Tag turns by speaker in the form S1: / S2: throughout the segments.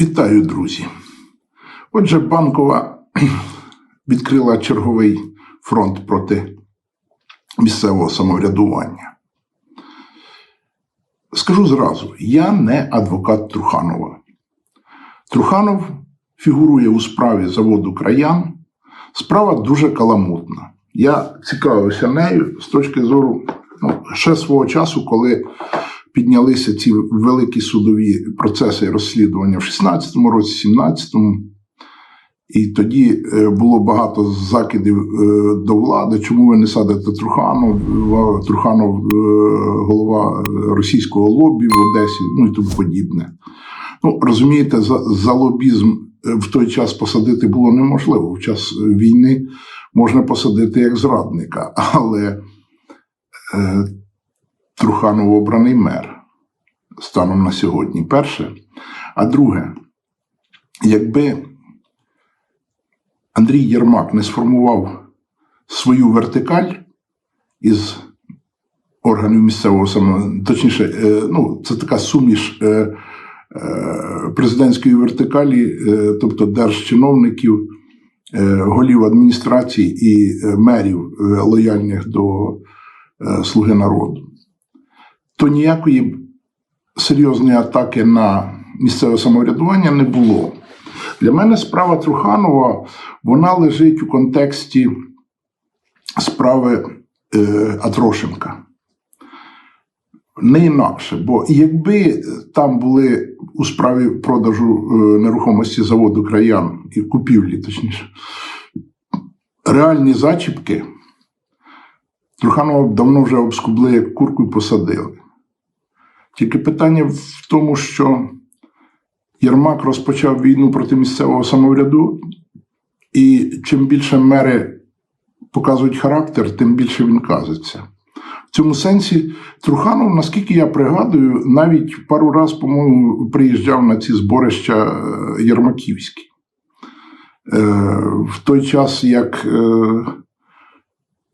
S1: Вітаю, друзі. Отже, банкова відкрила черговий фронт проти місцевого самоврядування. Скажу зразу: я не адвокат Труханова. Труханов фігурує у справі заводу краян. Справа дуже каламутна. Я цікавився нею з точки зору ну, ще свого часу, коли піднялися ці великі судові процеси розслідування в 16-му році, 17-му. І тоді е, було багато закидів е, до влади. Чому ви не садите Труханов? Труханов е, голова російського лобі в Одесі, ну і тому подібне. Ну, розумієте, за, за лобізм в той час посадити було неможливо. В час війни можна посадити як зрадника, але е, Труханов обраний мер станом на сьогодні. Перше. А друге, якби Андрій Єрмак не сформував свою вертикаль із органів місцевого самоврядування, точніше, е, ну, це така суміш е, е, президентської вертикалі, тобто держчиновників, голів адміністрації і мерів лояльних до Слуги народу, то ніякої серйозної атаки на місцеве самоврядування не було. Для мене справа Труханова вона лежить у контексті справи е, Атрошенка. Не інакше, бо якби там були у справі продажу е, нерухомості заводу краян і купівлі, точніше, реальні зачіпки, Труханова давно вже обскубли курку і посадили. Тільки питання в тому, що Єрмак розпочав війну проти місцевого самовряду, і чим більше мери показують характер, тим більше він казиться. В цьому сенсі Труханов, наскільки я пригадую, навіть пару раз, по-моєму, приїжджав на ці зборища е, Єрмаківські. Е, В той час, як е,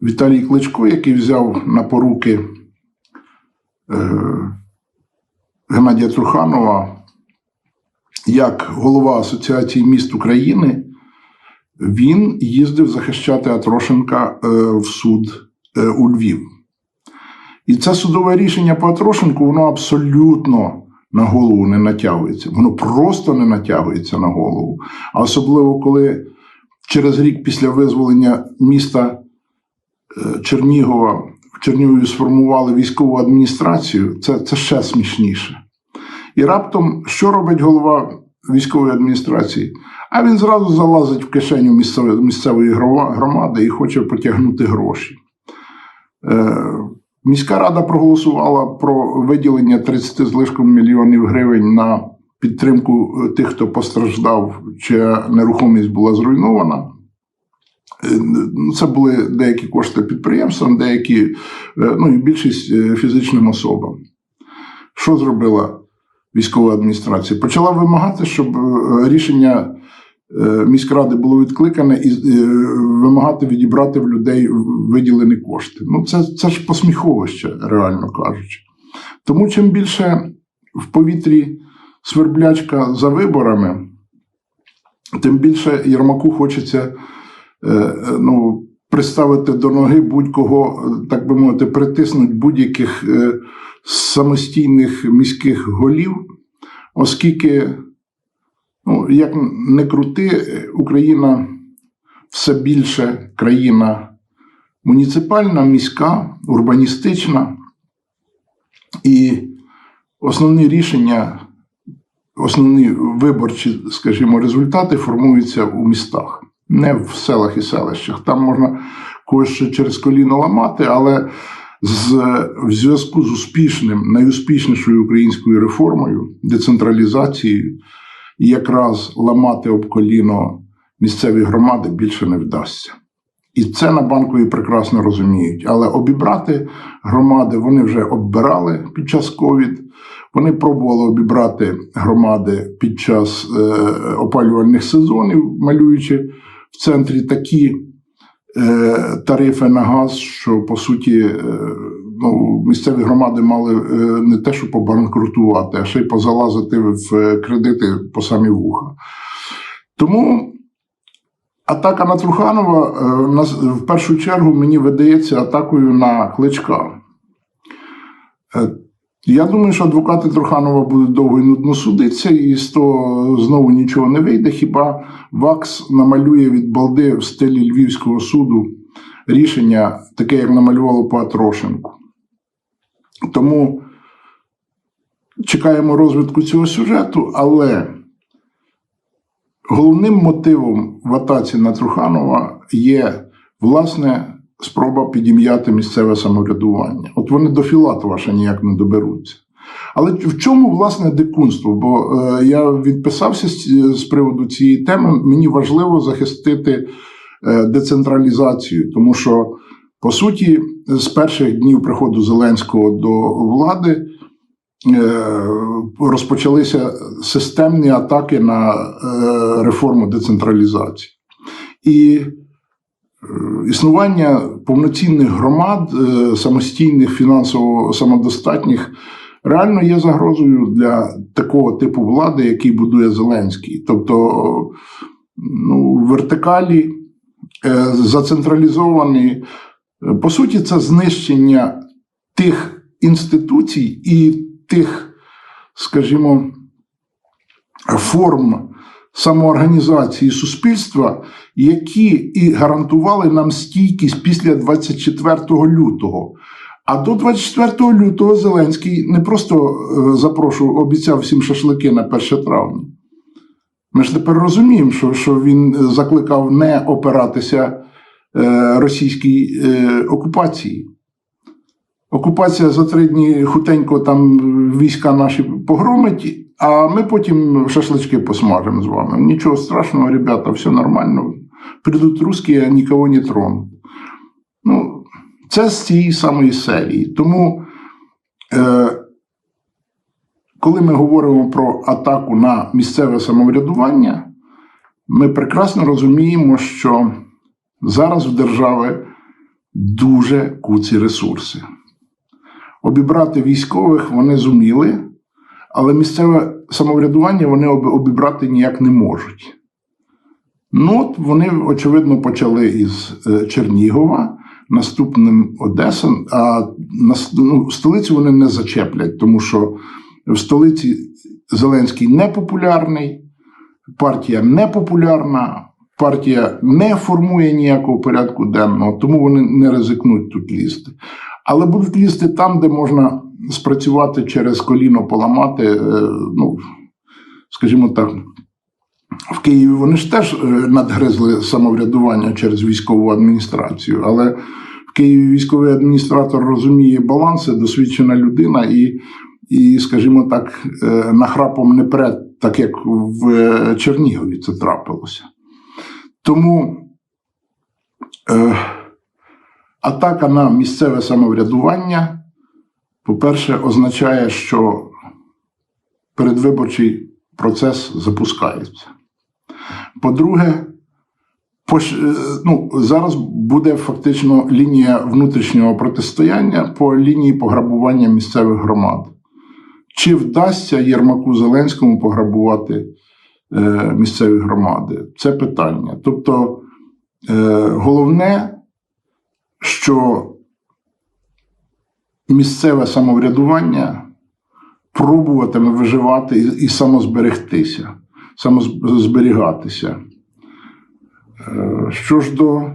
S1: Віталій Кличко, який взяв на поруки Геннадія Труханова як голова Асоціації міст України, він їздив захищати Атрошенка е, в суд е, у Львів. І це судове рішення по Атрошенку, воно абсолютно на голову не натягується. Воно просто не натягується на голову. А особливо, коли через рік після визволення міста е, Чернігова Чернігові сформували військову адміністрацію, це, це ще смішніше. І раптом, що робить голова військової адміністрації? А він зразу залазить в кишеню місцевої, громади і хоче потягнути гроші. Е, міська рада проголосувала про виділення 30 з лишком мільйонів гривень на підтримку тих, хто постраждав, чия нерухомість була зруйнована. Е, Це були деякі кошти підприємствам, деякі, е, ну і більшість е, фізичним особам. Що зробила військова адміністрація? Почала вимагати, щоб рішення міськради було відкликане і вимагати відібрати в людей виділені кошти. Ну, це, це ж посміховище, реально кажучи. Тому чим більше в повітрі сверблячка за виборами, тим більше Єрмаку хочеться ну, приставити до ноги будь-кого, так би мовити, притиснути будь-яких самостійних міських голів, оскільки, ну, як не крути, Україна все більше країна муніципальна, міська, урбаністична, і основні рішення, основні виборчі, скажімо, результати формуються у містах, не в селах і селищах. Там можна когось ще через коліно ламати, але з, в зв'язку з успішним, найуспішнішою українською реформою, децентралізацією, якраз ламати об коліно місцеві громади більше не вдасться. І це на банкові прекрасно розуміють. Але обібрати громади вони вже оббирали під час ковід. Вони пробували обібрати громади під час е, опалювальних сезонів, малюючи в центрі такі Е, тарифи на газ, що по суті е, ну, місцеві громади мали е, не те, що побанкрутувати, а ще й позалазити в е, кредити по самі вуха. Тому атака на Труханова е, в першу чергу мені видається атакою на кличка. Я думаю, що адвокати Труханова будуть довго і нудно судитися, і з того знову нічого не вийде. Хіба ВАКС намалює від балди в стилі Львівського суду рішення, таке, як намалювало по. Тому чекаємо розвитку цього сюжету, але головним мотивом в атаці на Труханова є власне спроба підім'яти місцеве самоврядування. От вони до Філатова ще ніяк не доберуться. Але в чому власне дикунство? Бо е, я відписався з, з приводу цієї теми. Мені важливо захистити е, децентралізацію, тому що по суті, з перших днів приходу Зеленського до влади е, розпочалися системні атаки на е, реформу децентралізації. І існування повноцінних громад, е, самостійних, фінансово самодостатніх, реально є загрозою для такого типу влади, який будує Зеленський. Тобто, ну, вертикалі е, зацентралізовані. По суті, це знищення тих інституцій і тих, скажімо, форм самоорганізації суспільства, які і гарантували нам стійкість після 24 лютого. А до 24 лютого Зеленський не просто е, запрошував, обіцяв всім шашлики на 1 травня. Ми ж тепер розуміємо, що, що він закликав не опиратися е, російській е, окупації. Окупація за три дні хутенько там війська наші погромить, а ми потім шашлички посмажемо з вами. Нічого страшного, ребята, все нормально. Придуть русські, а нікого не тронуть. Ну, це з цієї самої серії. Тому, е, коли ми говоримо про атаку на місцеве самоврядування, ми прекрасно розуміємо, що зараз в держави дуже куці ресурси. Обібрати військових вони зуміли, але місцеве самоврядування вони обібрати ніяк не можуть. Ну, от вони, очевидно, почали із е, Чернігова, наступним Одеса, а ну, столицю вони не зачеплять, тому що в столиці Зеленський непопулярний, партія непопулярна, партія не формує ніякого порядку денного, тому вони не ризикнуть тут лізти. Але будуть лізти там, де можна спрацювати через коліно, поламати, е, ну, скажімо так. В Києві вони ж теж е, надгризли самоврядування через військову адміністрацію, але в Києві військовий адміністратор розуміє баланси, досвідчена людина і, і скажімо так, е, нахрапом не пред, так як в Чернігові це трапилося. Тому атака на місцеве самоврядування, по-перше, означає, що передвиборчий процес запускається. По-друге, е, ну, зараз буде фактично лінія внутрішнього протистояння по лінії пограбування місцевих громад. Чи вдасться Єрмаку Зеленському пограбувати е, місцеві громади? Це питання. Тобто, е, головне, що місцеве самоврядування пробуватиме виживати і, самозберегтися, самозберігатися. Е, Що ж до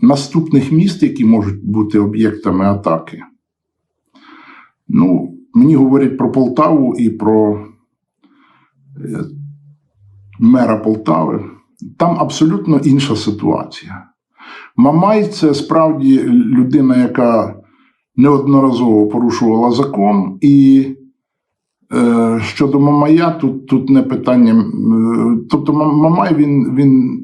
S1: наступних міст, які можуть бути об'єктами атаки, ну, мені говорять про Полтаву і про е, мера Полтави. Там абсолютно інша ситуація. Мамай це справді людина, яка неодноразово порушувала закон, і е, щодо Мамая, тут, тут не питання. Тобто, Мамай він, він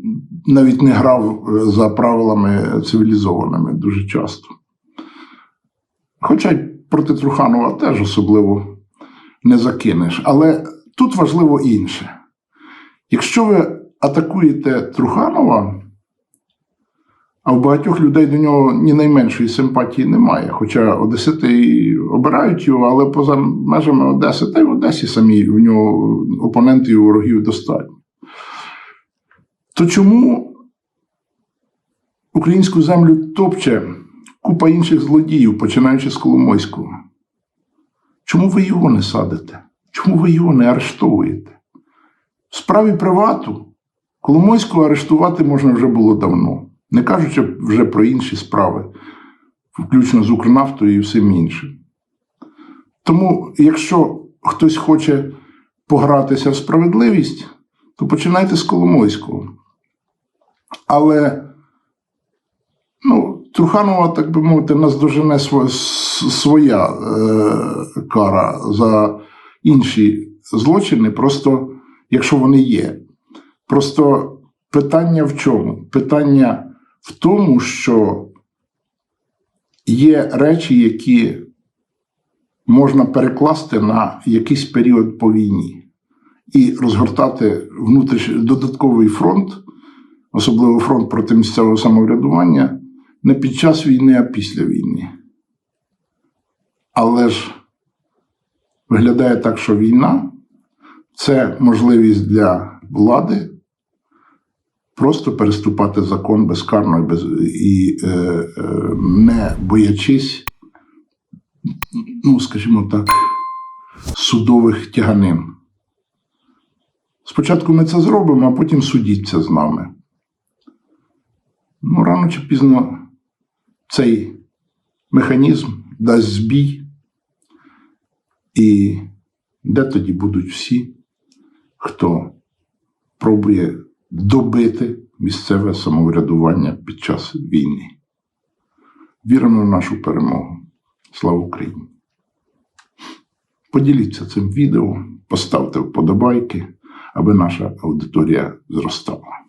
S1: навіть не грав е, за правилами цивілізованими дуже часто. Хоча й проти Труханова теж особливо не закинеш. Але тут важливо інше. Якщо ви атакуєте Труханова, А в багатьох людей до нього ні найменшої симпатії немає. Хоча Одесити і обирають його, але поза межами Одеси, та й в Одесі самі в нього опонентів і ворогів достатньо. То чому українську землю топче купа інших злодіїв, починаючи з Коломойського? Чому ви його не садите? Чому ви його не арештовуєте? В справі привату Коломойського арештувати можна вже було давно, не кажучи вже про інші справи, включно з Укрнафтою і всім іншим. Тому, якщо хтось хоче погратися в справедливість, то починайте з Коломойського. Але ну, Труханова, так би мовити, наздожене сво- своя е, кара за інші злочини, просто якщо вони є. Просто питання в чому? Питання в тому, що є речі, які можна перекласти на якийсь період по війні і розгортати внутріш... додатковий фронт, особливо фронт проти місцевого самоврядування, не під час війни, а після війни. Але ж виглядає так, що війна це можливість для влади просто переступати закон безкарно і, без, і е, е, не боячись, ну, скажімо так, судових тяганин. Спочатку ми це зробимо, а потім судіться з нами. Ну, рано чи пізно цей механізм дасть збій, і де тоді будуть всі, хто пробує добити місцеве самоврядування під час війни. Віримо в нашу перемогу. Слава Україні! Поділіться цим відео, поставте вподобайки, аби наша аудиторія зростала.